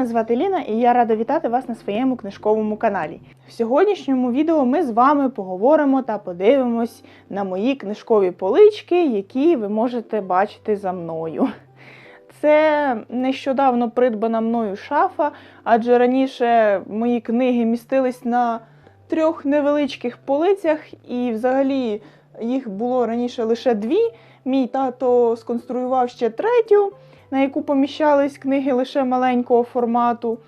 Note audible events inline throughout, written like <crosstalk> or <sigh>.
Мене звати Ліна і я рада вітати вас на своєму книжковому каналі. В сьогоднішньому відео ми з вами поговоримо та подивимось на мої книжкові полички, які ви можете бачити за мною. Це нещодавно придбана мною шафа, адже раніше мої книги містились на трьох невеличких полицях, і взагалі їх було раніше лише дві. Мій тато сконструював ще третю, на яку поміщались книги лише маленького формату.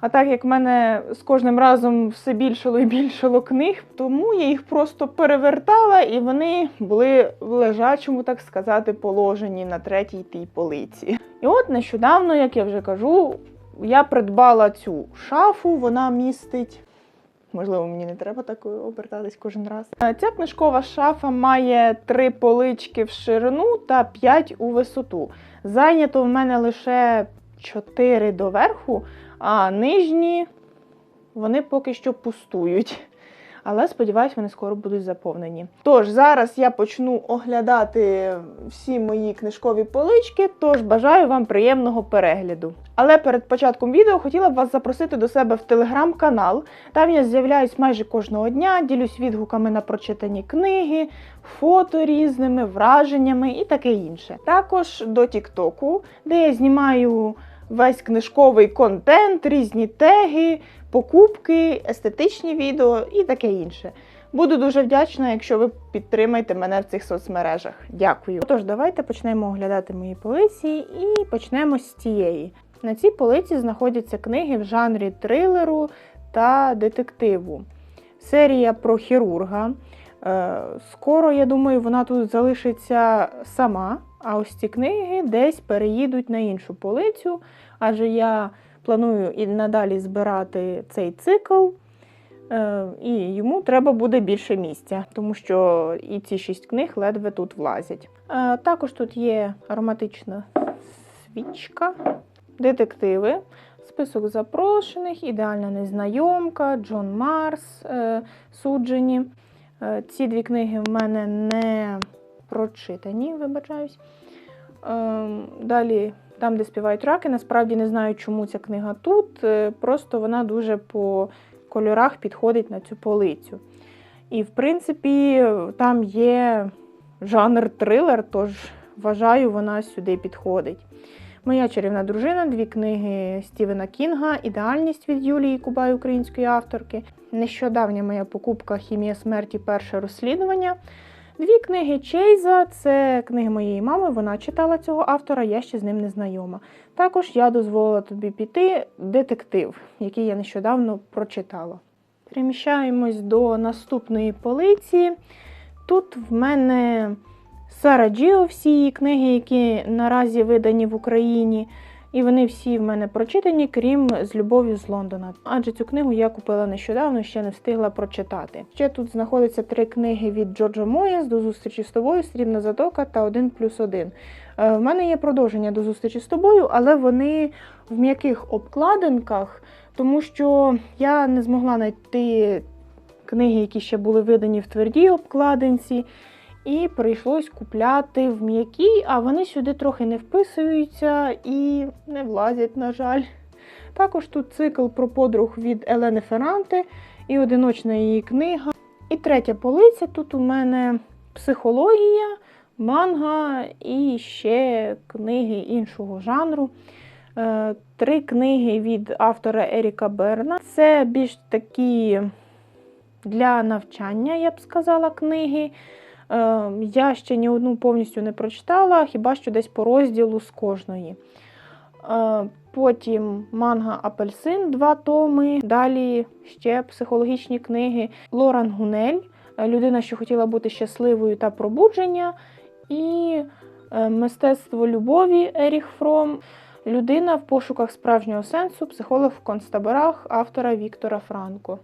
А так як в мене з кожним разом все більшало і більшало книг, тому я їх просто перевертала, і вони були в лежачому, так сказати, положенні на третій тій полиці. І от нещодавно, як я вже кажу, я придбала цю шафу, вона містить. Можливо, мені не треба так обертатись кожен раз. Е, Ця книжкова шафа має три полички в ширину та п'ять у висоту. Зайнято в мене лише чотири доверху, а нижні вони поки що пустують. Але сподіваюсь, вони скоро будуть заповнені. Тож зараз я почну оглядати всі мої книжкові полички, тож бажаю вам приємного перегляду. Але перед початком відео хотіла б вас запросити до себе в телеграм-канал. Там я з'являюсь майже кожного дня, ділюсь відгуками на прочитані книги, фото різними, враженнями і таке інше. Також до Тіктоку, де я знімаю весь книжковий контент, різні теги, покупки, естетичні відео і таке інше. Буду дуже вдячна, якщо ви підтримаєте мене в цих соцмережах. Дякую. Тож, давайте почнемо оглядати мої полиці і почнемо з цієї. На цій полиці знаходяться книги в жанрі трилеру та детективу. Серія про хірурга. Е, Скоро, я думаю, вона тут залишиться сама. А ось ці книги десь переїдуть на іншу полицю, адже я планую і надалі збирати цей цикл, е, і йому треба буде більше місця, тому що і ці шість книг ледве тут влазять. Е, Також тут є ароматична свічка, детективи, список запрошених, ідеальна незнайомка, Джон Марс, е, суджені. Ці дві книги в мене не прочитані, вибачаюсь. Ем, Далі, там, де співають раки, насправді не знаю, чому ця книга тут. е, Просто вона дуже по кольорах підходить на цю полицю. І, в принципі, там є жанр трилер, тож вважаю, вона сюди підходить. Моя чарівна дружина, дві книги Стівена Кінга, Ідеальність від Юлії Кубай, української авторки. Нещодавня моя покупка Хімія смерті перше розслідування. Дві книги Чейза це книги моєї мами. Вона читала цього автора, я ще з ним не знайома. Також я дозволила тобі піти детектив, який я нещодавно прочитала. Переміщаємось до наступної полиці. Тут в мене Сара Джіо, всі її книги, які наразі видані в Україні. І вони всі в мене прочитані, крім з любов'ю з Лондона. Адже цю книгу я купила нещодавно, ще не встигла прочитати. Ще тут знаходяться три книги від Джорджа Моєс до зустрічі з тобою, Срібна затока та один плюс один. Е, В мене є продовження до зустрічі з тобою, але вони в м'яких обкладинках, тому що я не змогла знайти книги, які ще були видані в твердій обкладинці. І прийшлось купляти в м'якій, а вони сюди трохи не вписуються і не влазять, на жаль. Також тут цикл про подруг від Елени Ферранте і одиночна її книга. І третя полиця тут у мене психологія, манга і ще книги іншого жанру. Е, Три книги від автора Еріка Берна. Це більш такі для навчання, я б сказала, книги. Е, Я ще ні одну повністю не прочитала, хіба що десь по розділу з кожної. Е, Потім манга Апельсин, два томи. Далі ще психологічні книги. Лоран Гунель, е, людина, що хотіла бути щасливою та пробудження. І е, Мистецтво любові Еріх Фром. Людина в пошуках справжнього сенсу, психолог в концтаборах автора Віктора Франко.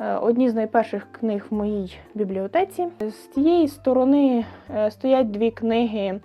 Е, Одні з найперших книг в моїй бібліотеці. З тієї сторони е, стоять дві книги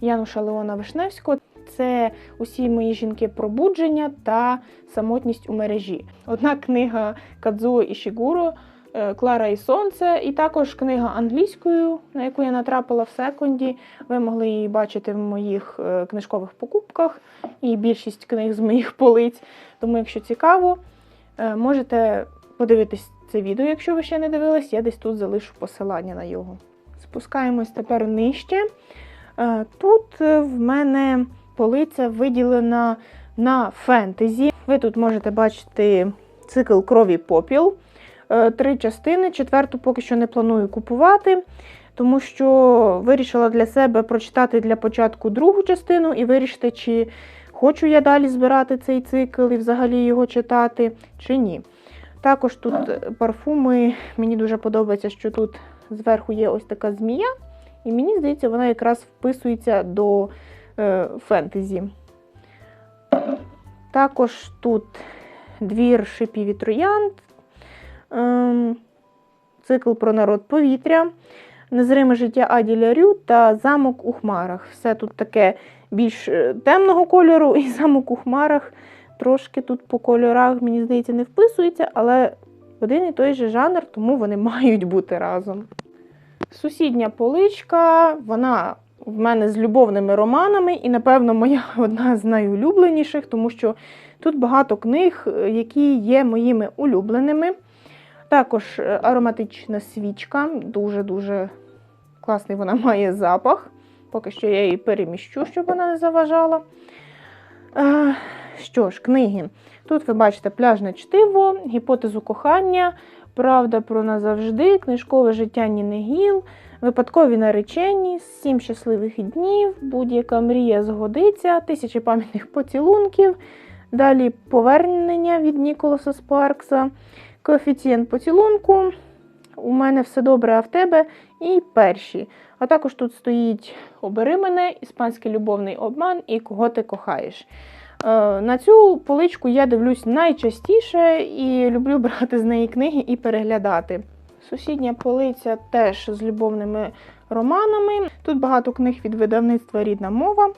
Януша Леона Вишневського. Це усі мої жінки пробудження та самотність у мережі. Одна книга Кадзуо Ішігуро е, Клара і Сонце, і також книга англійською, на яку я натрапила в секунді. Ви могли її бачити в моїх книжкових покупках і більшість книг з моїх полиць. Тому, якщо цікаво, можете подивитись це відео, якщо ви ще не дивились, я десь тут залишу посилання на його. Спускаємось тепер нижче. Е, Тут е, в мене полиця виділена на фентезі. Ви тут можете бачити цикл крові попіл. Е, Три частини. Четверту поки що не планую купувати, тому що вирішила для себе прочитати для початку другу частину і вирішити, чи хочу я далі збирати цей цикл і взагалі його читати, чи ні. Також тут е, парфуми. Мені дуже подобається, що тут зверху є ось така змія, і мені здається, вона якраз вписується до е, фентезі. Також тут двір шипів і троянд, ем, цикл про народ повітря, незриме життя Аді Лярю та замок у хмарах. Все тут таке більш е, темного кольору, <laughs> і замок у хмарах трошки тут по кольорах, мені здається, не вписується, але один і той же жанр, тому вони <laughs> мають бути разом. Сусідня поличка, вона в мене з любовними романами, і, напевно, моя <laughs> одна з найулюбленіших, тому що тут багато книг, е, які є моїми улюбленими. Також е, ароматична свічка, дуже-дуже класний вона <laughs> має запах. Поки що я її переміщу, щоб вона не заважала. Що ж, книги. Тут ви бачите пляжне чтиво, гіпотезу кохання, правда про назавжди, книжкове життя Ніни Гіл, випадкові наречені, сім щасливих днів, будь-яка мрія згодиться, тисячі пам'ятних поцілунків. Далі повернення від Ніколаса Спаркса, коефіцієнт поцілунку. У мене все добре, а в тебе і перші. А також тут стоїть Обери мене, іспанський любовний обман і кого ти кохаєш. Е, На цю поличку я дивлюсь найчастіше і люблю <laughs> брати з неї книги і переглядати. Сусідня полиця теж з любовними романами. Тут багато книг від видавництва Рідна мова.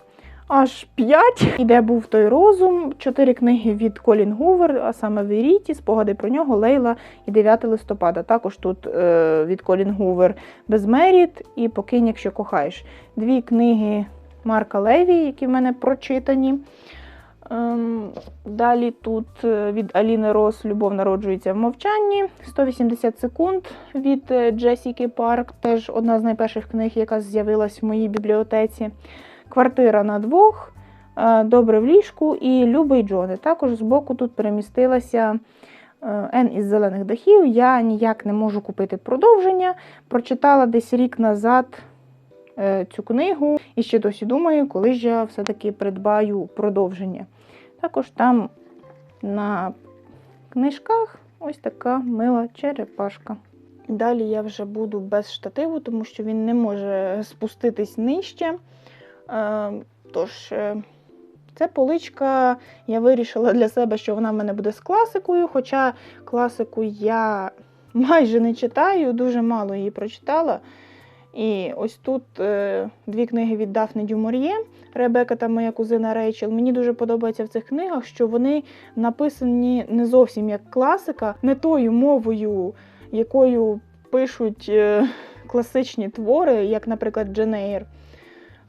Аж п'ять. І де був той розум, чотири книги від Колін Гувер, а саме Веріті, спогади про нього, Лейла і 9 листопада. Також тут е, від Колін Гувер Безмеріт і Покинь, якщо кохаєш. Дві книги Марка Леві, які в мене прочитані. Ем, далі тут е, від Аліни Рос Любов народжується в мовчанні. 180 секунд від е, Джесіки Парк, теж одна з найперших книг, яка з'явилась в моїй бібліотеці. Квартира на двох, е, Добре в ліжку і Любий Джони. Також збоку тут перемістилася Н із зелених дахів. Я ніяк не можу купити продовження. Прочитала десь рік назад цю книгу і ще досі думаю, коли ж я все-таки придбаю продовження. Також там на книжках ось така мила черепашка. Далі я вже буду без штативу, тому що він не може спуститись нижче. Е, Тож, е, це поличка, я вирішила для себе, що вона в мене буде з класикою, хоча класику я майже не читаю, дуже мало її прочитала. І ось тут е, дві книги від Дафни Дюмор'є, Ребека та моя кузина Рейчел. Мені дуже подобається в цих книгах, що вони написані не зовсім як класика, не тою мовою, якою пишуть е, класичні твори, як, наприклад, Дженейр.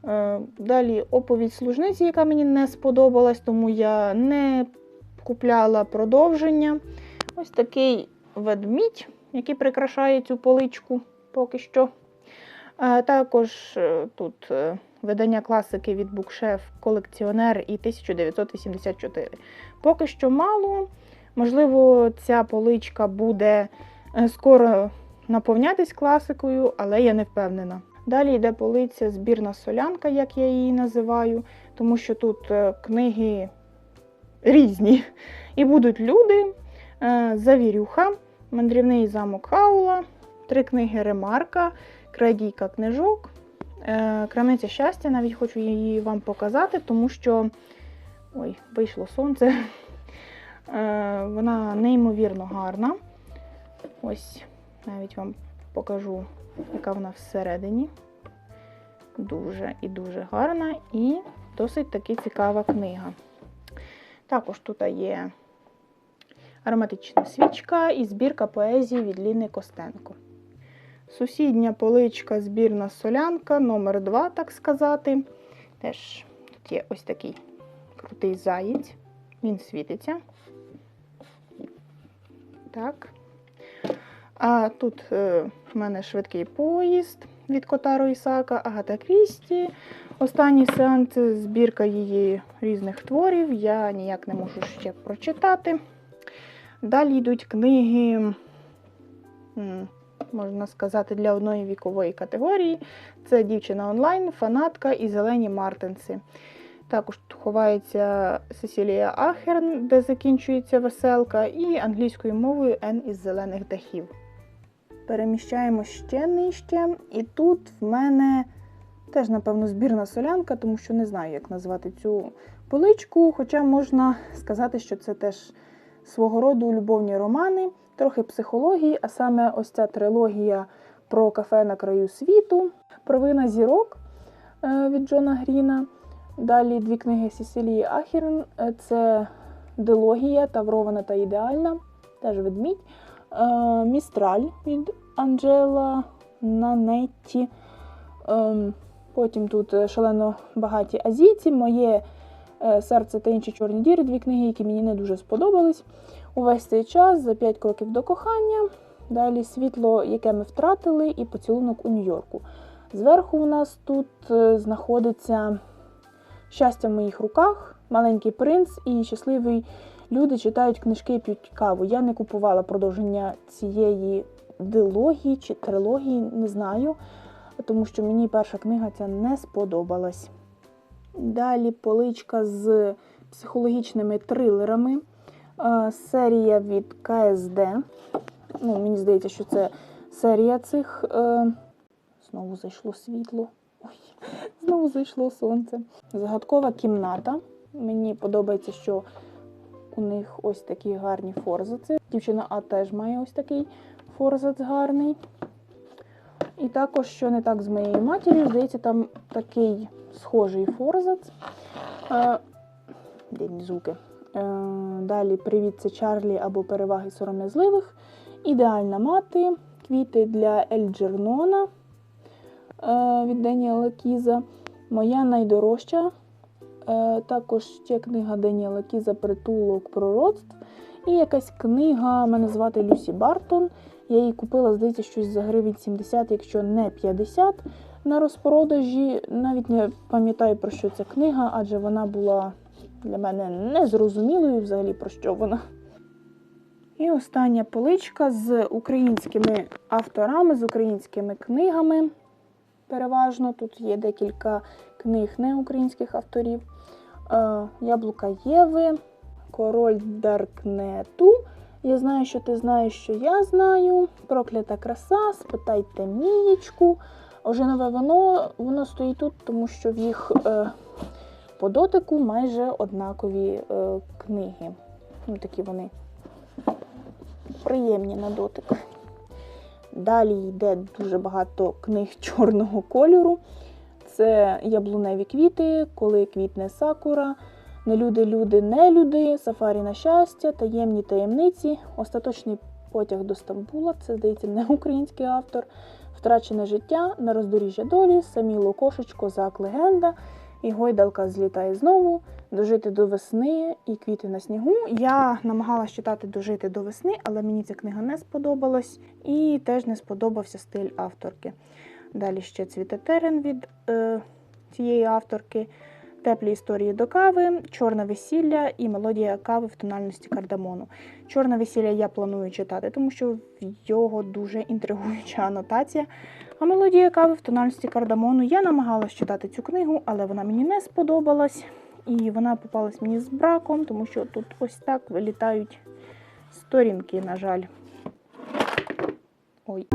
Е, Далі оповідь служниці, яка мені не сподобалась, тому я не купляла продовження. Ось такий ведмідь, який прикрашає цю поличку поки що. Також е, тут е, видання класики від Букшеф Колекціонер і 1984. Поки що мало. Можливо, ця поличка буде е, скоро наповнятись класикою, але я не впевнена. Далі йде полиця збірна солянка, як я її називаю, тому що тут книги різні. І будуть люди, Завірюха, Мандрівний замок Хаула, три книги Ремарка, Крадійка книжок, е, Крамниця щастя. Навіть хочу її вам показати, тому що ой, вийшло сонце. <laughs> Е, Вона неймовірно гарна. Ось навіть вам покажу, яка вона всередині. Дуже і дуже гарна і досить таки цікава книга. Також тут є ароматична свічка і збірка поезії від Ліни Костенко. Сусідня поличка збірна солянка, номер 2 так сказати. Теж тут є ось такий крутий заєць. Він світиться. Так. А тут е, в мене швидкий поїзд від Котару Ісака, Агата Крісті. Останній сеанс збірка її різних творів. Я ніяк не можу ще прочитати. Далі йдуть книги, можна сказати, для одної вікової категорії. Це дівчина онлайн, фанатка і зелені Мартинси. Також тут ховається Сесілія Ахерн, де закінчується веселка, і англійською мовою Н із зелених дахів. Переміщаємо ще нижче. І тут в мене теж, напевно, збірна солянка, тому що не знаю, як назвати цю поличку. Хоча можна сказати, що це теж свого роду любовні романи, трохи психології, а саме ось ця трилогія про кафе на краю світу, провина зірок е, від Джона Гріна. Далі дві книги Сесілії Ахерн е, це Дилогія, Таврована та ідеальна, теж ведмідь. Е, Містраль від Анджела Нанетті. Потім тут шалено багаті азійці, моє серце та інші чорні діри, дві книги, які мені не дуже сподобались. Увесь цей час за 5 кроків до кохання. Далі світло, яке ми втратили, і поцілунок у Нью-Йорку. Зверху у нас тут знаходиться щастя в моїх руках, маленький принц і щасливий люди читають книжки і п'ють каву. Я не купувала продовження цієї дилогії чи трилогії, не знаю, тому що мені перша книга ця не сподобалась. Далі поличка з психологічними трилерами. Серія від КСД. Ну, Мені здається, що це серія цих. Е, знову зайшло світло. Ой, знову зайшло сонце. Загадкова кімната. Мені подобається, що у них ось такі гарні форзаци. Дівчина А теж має ось такий форзац гарний. І також, що не так з моєю матір'ю, здається, там такий схожий форзац. День звуки. Е, далі привіт, це Чарлі або переваги сором'язливих. Ідеальна мати, квіти для Ельджернона е, від Деніела Кіза. Моя найдорожча Е, також ще книга Деніела Кіза Притулок пророцтв. І якась книга, мене звати Люсі Бартон. Я її купила, здається, щось за гривень 70, якщо не 50 на розпродажі. Навіть не пам'ятаю, про що ця книга, адже вона була для мене незрозумілою взагалі про що вона. І остання поличка з українськими авторами, з українськими книгами. Переважно тут є декілька книг неукраїнських авторів. Е, Яблука Єви, Король Даркнету. Я знаю, що ти знаєш, що я знаю. Проклята краса, спитайте мієчку. Ожинове воно воно стоїть тут, тому що в їх е, по дотику майже однакові е, книги. Ну, Такі вони приємні на дотик. Далі йде дуже багато книг чорного кольору. Це яблуневі квіти, коли квітне сакура, не люди, люди, не люди, сафарі на щастя, таємні таємниці, остаточний потяг до Стамбула, це здається не український автор, втрачене життя, на роздоріжжя долі, саміло кошечко, козак, легенда. І гойдалка злітає знову, дожити до весни і квіти на снігу. Я намагалася читати дожити до весни, але мені ця книга не сподобалась і теж не сподобався стиль авторки. Далі ще цвіте терен від е, цієї авторки, теплі історії до кави, чорне весілля і мелодія кави в тональності кардамону. Чорне весілля я планую читати, тому що в його дуже інтригуюча анотація. А мелодія кави в тональності кардамону я намагалась читати цю книгу, але вона мені не сподобалась. І вона попалась мені з браком, тому що тут ось так вилітають сторінки, на жаль. Ой.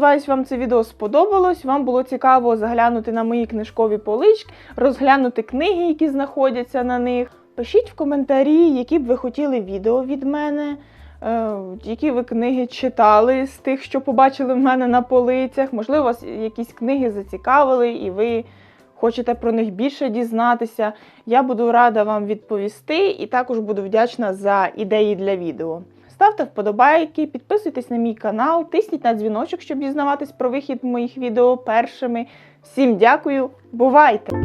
Сподіваюся, вам це відео сподобалось. Вам було цікаво заглянути на мої книжкові полички, розглянути книги, які знаходяться на них. Пишіть в коментарі, які б ви хотіли відео від мене, е, які ви книги читали з тих, що побачили в мене на полицях. Можливо, вас якісь книги зацікавили і ви хочете про них більше дізнатися. Я буду рада вам відповісти і також буду вдячна за ідеї для відео. Ставте вподобайки, підписуйтесь на мій канал, тисніть на дзвіночок, щоб дізнаватись про вихід моїх відео першими. Всім дякую, бувайте!